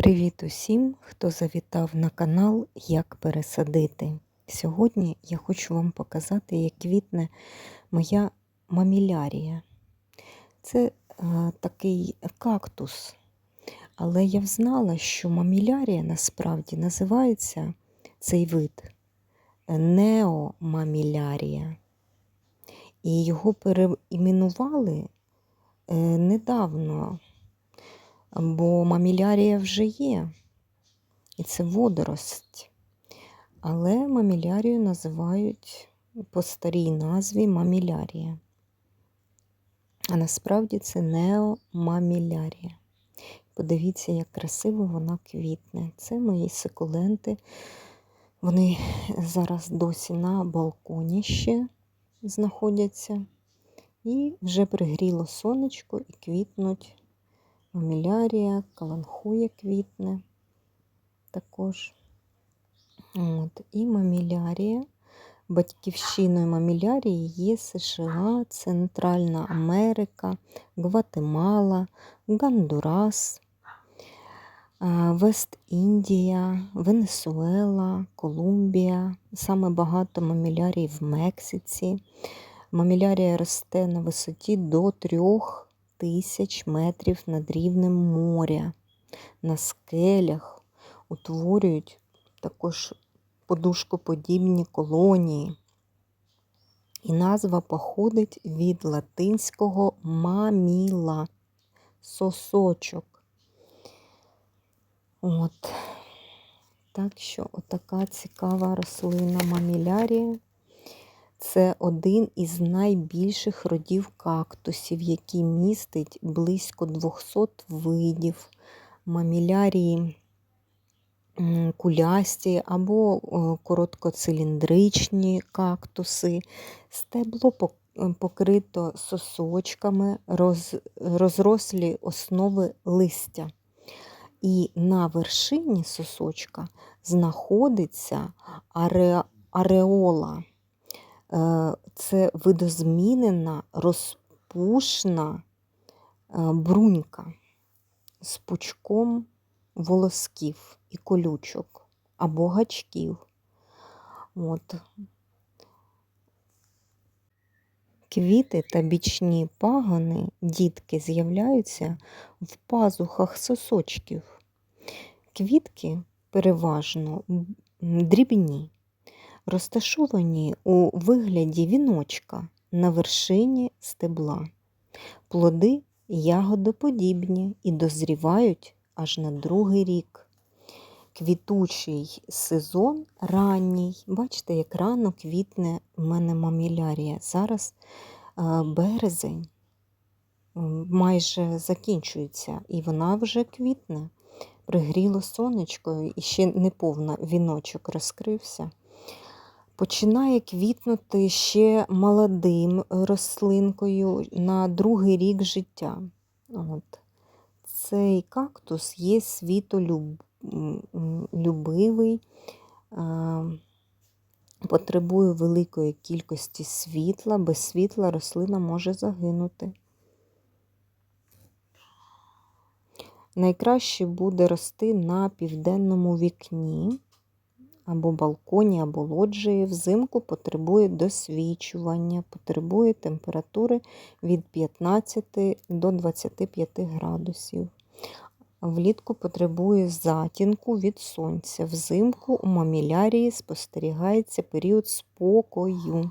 Привіт усім, хто завітав на канал Як пересадити. Сьогодні я хочу вам показати, як квітне моя мамілярія. Це е, такий кактус. Але я взнала, що мамілярія насправді називається цей вид неомамілярія. І його переіменували е, недавно бо мамілярія вже є, і це водорость. Але мамілярію називають по старій назві мамілярія. А насправді це неомамілярія. Подивіться, як красиво вона квітне. Це мої сикуленти. Вони зараз досі на балконі ще знаходяться. І вже пригріло сонечко і квітнуть мамілярія, каланхує квітне також. От. І мамілярія. Батьківщиною мамілярії є США, Центральна Америка, Гватемала, Гондурас, Вест-Індія, Венесуела, Колумбія. Саме багато мамілярій в Мексиці. Мамілярія росте на висоті до трьох тисяч метрів над рівнем моря. На скелях утворюють також подушкоподібні колонії. І назва походить від латинського маміла, сосочок. От. Так що отака цікава рослина мамілярія. Це один із найбільших родів кактусів, який містить близько 200 видів мамілярії кулясті або короткоциліндричні кактуси. Стебло покрито сосочками, роз, розрослі основи листя. І на вершині сосочка знаходиться аре, ареола. Е, це видозмінена розпушна е, брунька з пучком волосків і колючок або гачків. От. Квіти та бічні пагони, дітки з'являються в пазухах сосочків. Квітки переважно дрібні розташовані у вигляді віночка на вершині стебла. Плоди ягодоподібні і дозрівають аж на другий рік. Квітучий сезон ранній. Бачите, як рано квітне в мене мамілярія. Зараз березень майже закінчується, і вона вже квітне. Пригріло сонечко і ще не повна віночок розкрився починає квітнути ще молодим рослинкою на другий рік життя. От. Цей кактус є світолюбивий, потребує великої кількості світла, без світла рослина може загинути. Найкраще буде рости на південному вікні або балконі, або лоджії, взимку потребує досвічування, потребує температури від 15 до 25 градусів. Влітку потребує затінку від сонця. Взимку у мамілярії спостерігається період спокою.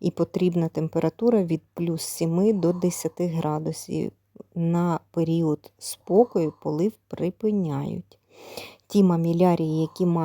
І потрібна температура від плюс 7 до 10 градусів. На період спокою полив припиняють. Ті мамілярії, які мають